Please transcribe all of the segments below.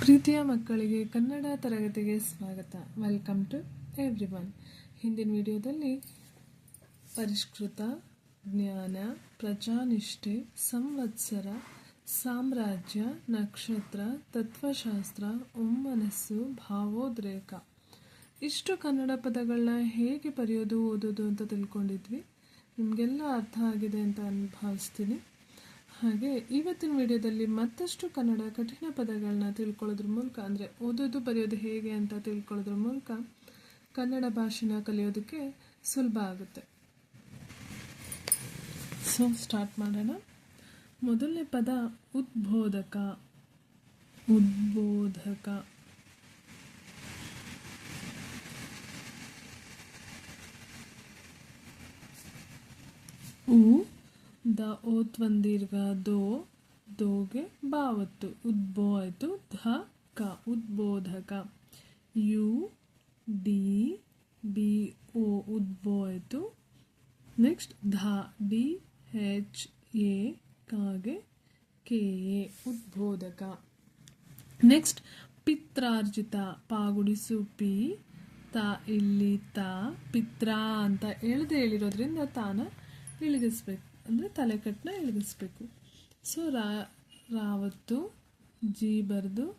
ಪ್ರೀತಿಯ ಮಕ್ಕಳಿಗೆ ಕನ್ನಡ ತರಗತಿಗೆ ಸ್ವಾಗತ. ವೆಲ್ಕಮ್ ಟು ಎವ್ರಿ ಒನ್ ಹಿಂದಿನ ವಿಡಿಯೋದಲ್ಲಿ ಪರಿಷ್ಕೃತ ಜ್ಞಾನ, ಪ್ರಜಾನಿಷ್ಠೆ, ಸಂವತ್ಸರ, ಸಾಮ್ರಾಜ್ಯ, ನಕ್ಷತ್ರ, ತತ್ವಶಾಸ್ತ್ರ ಒಮ್ಮನಸ್ಸು ಭಾವೋದ್ರೇಕ. ಇಷ್ಟು ಕನ್ನಡ ಪದಗಳನ್ನ ಹೇಗೆ ಬರೆಯೋದು ಓದೋದು ಅಂತ ತಿಳ್ಕೊಂಡಿದ್ವಿ. ನಿಮಗೆಲ್ಲ ಅರ್ಥ ಆಗಿದೆ ಅಂತ ಅನ್ ಭಾವಿಸ್ತೀನಿ. ಹಾಗೆ ಇವತ್ತಿನ ವಿಡಿಯೋದಲ್ಲಿ ಮತ್ತಷ್ಟು ಕನ್ನಡ ಕಠಿಣ ಪದಗಳನ್ನ ತಿಳ್ಕೊಳ್ಳೋದ್ರ ಮೂಲಕ, ಅಂದರೆ ಓದೋದು ಬರೆಯೋದು ಹೇಗೆ ಅಂತ ತಿಳ್ಕೊಳ್ಳೋದ್ರ ಮೂಲಕ ಕನ್ನಡ ಭಾಷೆನ ಕಲಿಯೋದಕ್ಕೆ ಸುಲಭ ಆಗುತ್ತೆ. ಸೊ ಸ್ಟಾರ್ಟ್ ಮಾಡೋಣ. ಮೊದಲನೇ ಪದ ಉದ್ಬೋಧಕ. ಉದ್ಬೋಧಕ. ಉ ದ ಓತ್ ಬಂದಿರ್ಗ ದೋ, ದೋಗೆ ಬಾವತ್ತು ಉದ್ಬೋ ಆಯಿತು ಧ, ಕ, ಉದ್ಬೋಧಕ. ಯು, ಡಿ, ಬಿ, ಓ ಉದ್ಬೋ ಆಯಿತು ನೆಕ್ಸ್ಟ್ ಧ, ಡಿ, ಹೆಚ್, ಎ, ಕಾಗೆ, ಕೆ, ಎ, ಉದ್ಬೋಧಕ. ನೆಕ್ಸ್ಟ್ ಪಿತ್ರಾರ್ಜಿತ, ಪಾಗುಡಿಸು, ಪಿ, ತ, ಇಲ್ಲಿ, ತ, ಪಿತ್ರ ಅಂತ ಎಳ್ದು ಹೇಳಿರೋದ್ರಿಂದ ತಾನ ಇಳಗಿಸ್ಬೇಕು ಅಂದರೆ ತಲೆಕಟ್ಟನ್ನ ಇಳಿಸ್ಬೇಕು. ಸೊ ರಾ, ರಾವತ್ತು ಜಿ ಬರೆದು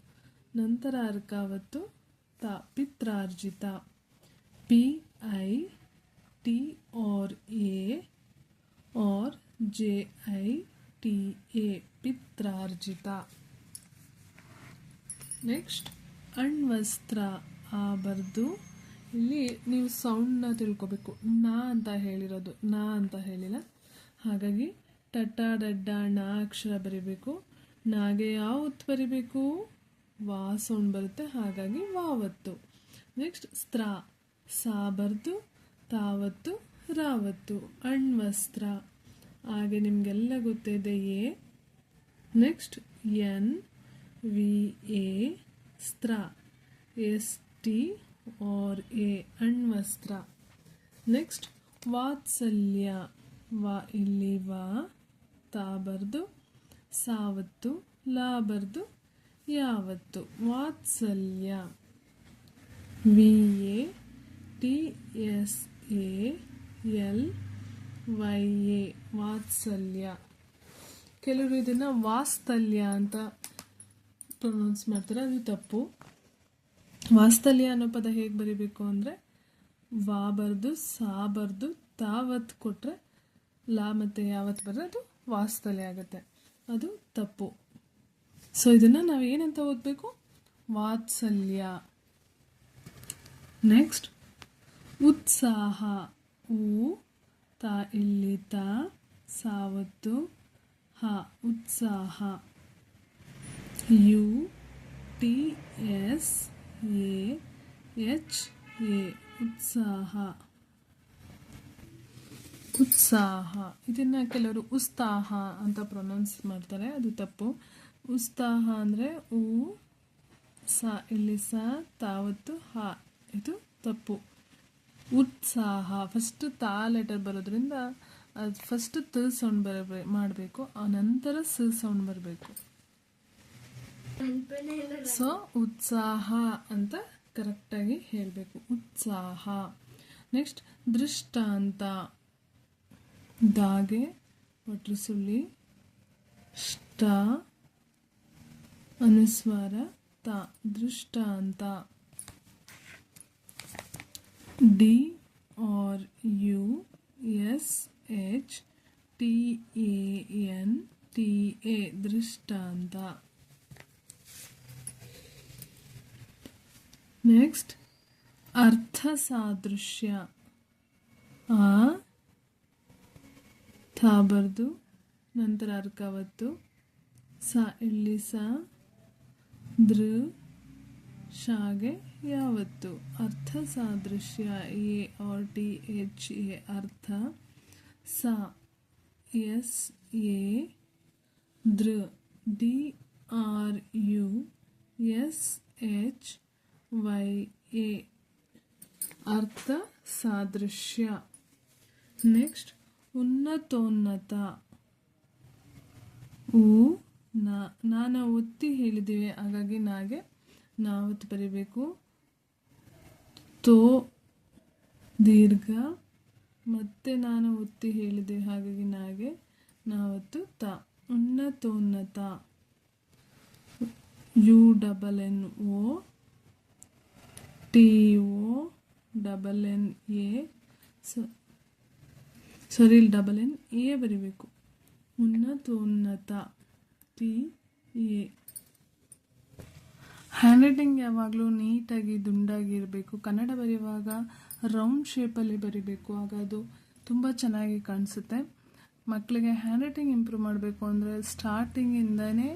ನಂತರ ಅರ್ಕಾವತ್ತು, ತ, ಪಿತ್ರಾರ್ಜಿತ. P, I, T, R, A, R, J, I, T, A, ಪಿತ್ರಾರ್ಜಿತ. ನೆಕ್ಸ್ಟ್ ಅಣ್ವಸ್ತ್ರ ಆ ಬರ್ದು ಇಲ್ಲಿ ನೀವು ಸೌಂಡ್ನ ತಿಳ್ಕೊಬೇಕು. ನಾ ಅಂತ ಹೇಳಿರೋದು. ನಾ ಅಂತ ಹೇಳಿಲ್ಲ. ಹಾಗಾಗಿ ಟಟ ಡಡ್ಡ ಣ ಅಕ್ಷರ ಬರಿಬೇಕು. ನಾಗೆ ಯಾವ ಒತ್ತು ಬರಿಬೇಕು? ವಾ ಸೌಂಡ್ ಬರುತ್ತೆ, ಹಾಗಾಗಿ ವಾವತ್ತು ನೆಕ್ಸ್ಟ್ ಸ್ತ್ರ. ಸಾ ಬರ್ದು ತಾವತ್ತು ರಾವತ್ತು ಅಣ್ವಸ್ತ್ರ. ಹಾಗೆ ನಿಮಗೆಲ್ಲ ಗೊತ್ತಿದೆ A. Next N, V, A, ಸ್ತ್ರ. S, T R A, ಅಣ್ವಸ್ತ್ರ. ನೆಕ್ಸ್ಟ್ ವಾತ್ಸಲ್ಯ. ವಾ ಇಲ್ಲಿ ವಾ ತಾ ಬರ್ದು ಸಾವತ್ತು ಲಾ ಬರ್ದು ಯಾವತ್ತು. ವಾತ್ಸಲ್ಯ. V A, T S A, L, Y A, ವಾತ್ಸಲ್ಯ. ಕೆಲವರು ಇದನ್ನು ವಾಸ್ತಲ್ಯ ಅಂತ ಪ್ರೊನೌನ್ಸ್ ಮಾಡ್ತಾರೆ, ಅದು ತಪ್ಪು. ವಾಸ್ತಲ್ಯ ಅನ್ನೋ ಪದ ಹೇಗೆ ಬರೀಬೇಕು ಅಂದರೆ, ವಾ ಬರ್ದು, ಸಾ ಬರ್ದು, ತಾವತ್ ಕೊಟ್ಟರೆ ಲಾ ಮತ್ತು ಯಾವತ್ತು ಬರೋ ಅದು ವಾಸ್ತಲೆ ಆಗುತ್ತೆ. ಅದು ತಪ್ಪು. ಸೊ ಇದನ್ನು ನಾವು ಏನಂತ ಓದಬೇಕು? ವಾತ್ಸಲ್ಯ. ನೆಕ್ಸ್ಟ್ ಉತ್ಸಾಹ. ಊ, ತ, ಇಲ್ಲಿ, ತ, ಸಾವತ್ತು, ಹ, ಉತ್ಸಾಹ. U, T, S, A, H, A, ಉತ್ಸಾಹ. ಉತ್ಸಾಹ. ಇದನ್ನ ಕೆಲವರು ಉತ್ಸಾಹ ಅಂತ ಪ್ರೊನೌನ್ಸ್ ಮಾಡ್ತಾರೆ, ಅದು ತಪ್ಪು. ಉತ್ಸಾಹ ಅಂದರೆ ಊ ಸ, ಇಲ್ಲಿ ಸ, ತಾವತ್ತು ಹ, ಇದು ತಪ್ಪು. ಉತ್ಸಾಹ ಫಸ್ಟ್ ತಾ ಲೆಟರ್ ಬರೋದ್ರಿಂದ ಅದು ಫಸ್ಟ್ ತ ಸೌಂಡ್ ಬರಬೇ, ಮಾಡಬೇಕು, ಆ ನಂತರ ಸ ಸೌಂಡ್ ಬರಬೇಕು. ಸೊ ಉತ್ಸಾಹ ಅಂತ ಕರೆಕ್ಟಾಗಿ ಹೇಳಬೇಕು. ಉತ್ಸಾಹ. ನೆಕ್ಸ್ಟ್ ದೃಷ್ಟಾಂತ. ದಾಗೆ ಒಟ್ರು ಸುಳ್ಳಿ ಷ್ಟ ಅನುಸ್ವಾರ ತ ದೃಷ್ಟಾಂತ D R U S H T A N T A ದೃಷ್ಟಾಂತ ನೆಕ್ಸ್ಟ್ ಅರ್ಥ ಸಾದೃಶ್ಯ ಆ ಥಾ ಬರ್ದು ನಂತರ ಅರ್ಕಾವತ್ತು. ಸ ಇಲ್ಲಿ ಸ ದೃ ಶಾಗೆ ಯಾವತ್ತು. ಅರ್ಥ ಸಾದೃಶ್ಯ, A, R, T, H, A, ಅರ್ಥ. ಸ, S, A ದೃ D, R, U, S, H, Y, A. ಅರ್ಥ ಸಾದೃಶ್ಯ. ನೆಕ್ಸ್ಟ್ ಉನ್ನತೋನ್ನತ. ಊ ನಾ, ನಾನ ಒತ್ತಿ ಹೇಳಿದ್ದೀವಿ, ಹಾಗಾಗಿ ನಾಗೆ ನಾವತ್ತು ಬರೀಬೇಕು. ತೋ, ದೀರ್ಘ, ಮತ್ತೆ ನಾನು ಒತ್ತಿ ಹೇಳಿದೆ, ಹಾಗಾಗಿ ನಾಗೆ ನಾವತ್ತು ತ. ಉನ್ನತೋನ್ನತ. U, double N O T, O, double N, A ಸರಿ ಇಲ್ಲಿ ಡಬಲ್ ಎನ್ ಎ ಬರಿಬೇಕು. ಉನ್ನತೋನ್ನತ ಟಿ ಎ ಹ್ಯಾಂಡ್ ರೈಟಿಂಗ್ ಯಾವಾಗಲೂ ನೀಟಾಗಿ ದುಂಡಾಗಿ ಇರಬೇಕು ಕನ್ನಡ ಬರೆಯುವಾಗ ರೌಂಡ್ ಶೇಪಲ್ಲಿ ಬರಿಬೇಕು. ಆಗ ಅದು ತುಂಬ ಚೆನ್ನಾಗಿ ಕಾಣಿಸುತ್ತೆ. ಮಕ್ಕಳಿಗೆ ಹ್ಯಾಂಡ್ ರೈಟಿಂಗ್ ಇಂಪ್ರೂವ್ ಮಾಡಬೇಕು ಅಂದರೆ ಸ್ಟಾರ್ಟಿಂಗಿಂದನೇ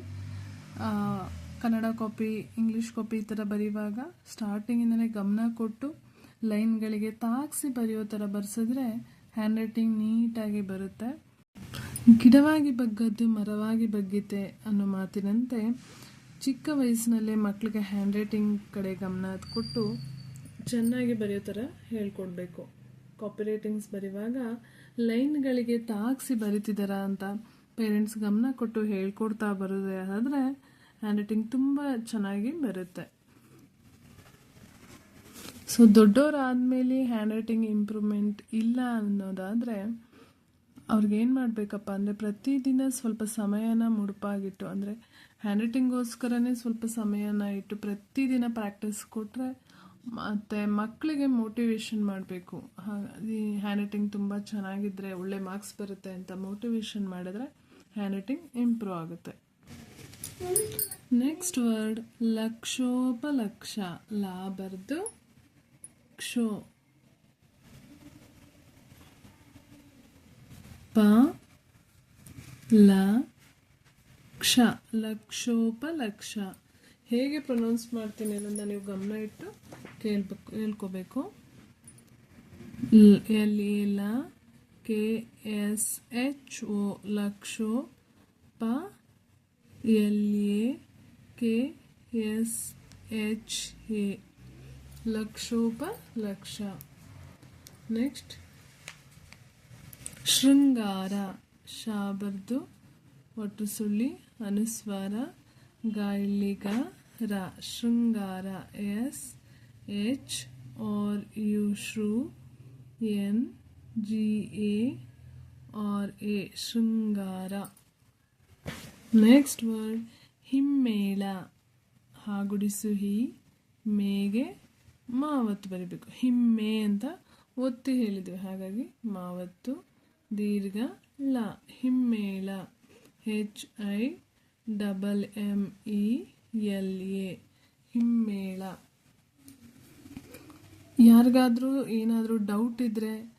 ಕನ್ನಡ ಕಾಪಿ ಇಂಗ್ಲೀಷ್ ಕಾಪಿ ಈ ಥರ ಬರೆಯುವಾಗ ಸ್ಟಾರ್ಟಿಂಗಿಂದನೇ ಗಮನ ಕೊಟ್ಟು ಲೈನ್ಗಳಿಗೆ ತಾಗಿಸಿ ಬರೆಯೋ ಥರ ಬರ್ಸಿದ್ರೆ ಹ್ಯಾಂಡ್ ರೈಟಿಂಗ್ ನೀಟಾಗಿ ಬರುತ್ತೆ. ಗಿಡವಾಗಿ ಬಗ್ಗದ್ದು ಮರವಾಗಿ ಬಗ್ಗಿತೆ ಅನ್ನೋ ಮಾತಿನಂತೆ ಚಿಕ್ಕ ವಯಸ್ಸಿನಲ್ಲೇ ಮಕ್ಕಳಿಗೆ ಹ್ಯಾಂಡ್ ರೈಟಿಂಗ್ ಕಡೆ ಗಮನ ಕೊಟ್ಟು ಚೆನ್ನಾಗಿ ಬರೆಯೋ ಥರ ಹೇಳ್ಕೊಡ್ಬೇಕು. ಕಾಪಿ ರೈಟಿಂಗ್ಸ್ ಬರೆಯುವಾಗ ಲೈನ್ಗಳಿಗೆ ತಾಗಿಸಿ ಬರಿತಿದ್ದಾರ ಅಂತ ಪೇರೆಂಟ್ಸ್ ಗಮನ ಕೊಟ್ಟು ಹೇಳ್ಕೊಡ್ತಾ ಬರೋದೇ ಆದರೆ ಹ್ಯಾಂಡ್ ರೈಟಿಂಗ್ ತುಂಬ ಚೆನ್ನಾಗಿ ಬರುತ್ತೆ. ಸೊ ದೊಡ್ಡವರಾದಮೇಲೆ ಹ್ಯಾಂಡ್ ರೈಟಿಂಗ್ ಇಂಪ್ರೂವ್ಮೆಂಟ್ ಇಲ್ಲ ಅನ್ನೋದಾದರೆ ಅವ್ರಿಗೇನು ಮಾಡಬೇಕಪ್ಪ ಅಂದರೆ ಪ್ರತಿದಿನ ಸ್ವಲ್ಪ ಸಮಯನ ಮುಡುಪಾಗಿಟ್ಟು, ಅಂದರೆ ಹ್ಯಾಂಡ್ ರೈಟಿಂಗೋಸ್ಕರನೇ ಸ್ವಲ್ಪ ಸಮಯನ ಇಟ್ಟು ಪ್ರತಿದಿನ ಪ್ರಾಕ್ಟೀಸ್ ಕೊಟ್ಟರೆ ಮತ್ತು ಮಕ್ಕಳಿಗೆ ಮೋಟಿವೇಶನ್ ಮಾಡಬೇಕು. ಹಾಗಾಗಿ ಹ್ಯಾಂಡ್ ರೈಟಿಂಗ್ ತುಂಬ ಚೆನ್ನಾಗಿದ್ದರೆ ಒಳ್ಳೆ ಮಾರ್ಕ್ಸ್ ಬರುತ್ತೆ ಅಂತ ಮೋಟಿವೇಶನ್ ಮಾಡಿದ್ರೆ ಹ್ಯಾಂಡ್ ರೈಟಿಂಗ್ ಇಂಪ್ರೂವ್ ಆಗುತ್ತೆ. ನೆಕ್ಸ್ಟ್ ವರ್ಡ್ ಲಕ್ಷೋಪಲಕ್ಷ ಲಾ ಬರ್ದು ಕ್ಷೋ ಪ ಲ ಕ್ಷ ಲಕ್ಷೋಪಲಕ್ಷ ಹೇಗೆ ಪ್ರೊನೌನ್ಸ್ ಮಾಡ್ತೀನಿ ಅನ್ನೋದನ್ನ ನೀವು ಗಮನ ಇಟ್ಟು ಕೇಳ್ಬೇಕು, ಹೇಳ್ಕೋಬೇಕು. ಎಲ್ ಎ ಲ ಕೆ ಎಸ್ ಎಚ್ ಒ ಲಕ್ಷೋ ಪ L A K S H A ಲಕ್ಷೋಪ ಲಕ್ಷ ನೆಕ್ಸ್ಟ್ ಶೃಂಗಾರ ಶಾ ಬರ್ದು ಒಟ್ಟು ಸುಳ್ಳಿ ಅನುಸ್ವಾರ ಗಾಳಿಗ ರ ಶೃಂಗಾರ S H R U shrew N G A R A ಶೃಂಗಾರ ನೆಕ್ಸ್ಟ್ ವರ್ಡ್ ಹಿಮ್ಮೇಳ ಹಾಗುಡಿಸು ಹಿ ಮೇಗೆ ಮಾವತ್ತು ಬರಿಬೇಕು. ಹಿಮ್ಮೆ ಅಂತ ಒತ್ತಿ ಹೇಳಿದ್ವಿ. ಹಾಗಾಗಿ ಮಾವತ್ತು, ದೀರ್ಘ, ಲ. ಹಿಮ್ಮೇಳ H I, double M E, L, A. ಹಿಮ್ಮೇಳ ಯಾರಿಗಾದರೂ ಏನಾದರೂ ಡೌಟ್ ಇದ್ದರೆ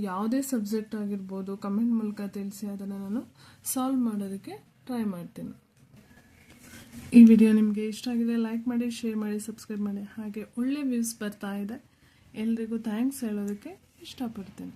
ಯಾವುದೇ ಸಬ್ಜೆಕ್ಟ್ ಆಗಿರ್ಬೋದು ಕಮೆಂಟ್ ಮೂಲಕ ತಿಳಿಸಿ ಅದನ್ನು ನಾನು ಸಾಲ್ವ್ ಮಾಡೋದಕ್ಕೆ ಟ್ರೈ ಮಾಡ್ತೀನಿ. ಈ ವಿಡಿಯೋ ನಿಮಗೆ ಇಷ್ಟ ಆಗಿದೆ ಲೈಕ್ ಮಾಡಿ ಶೇರ್ ಮಾಡಿ ಸಬ್ಸ್ಕ್ರೈಬ್ ಮಾಡಿ. ಹಾಗೆ ಒಳ್ಳೆ ವ್ಯೂಸ್ ಬರ್ತಾ ಇದೆ. ಎಲ್ರಿಗೂ ಥ್ಯಾಂಕ್ಸ್ ಹೇಳೋದಕ್ಕೆ ಇಷ್ಟಪಡ್ತೀನಿ.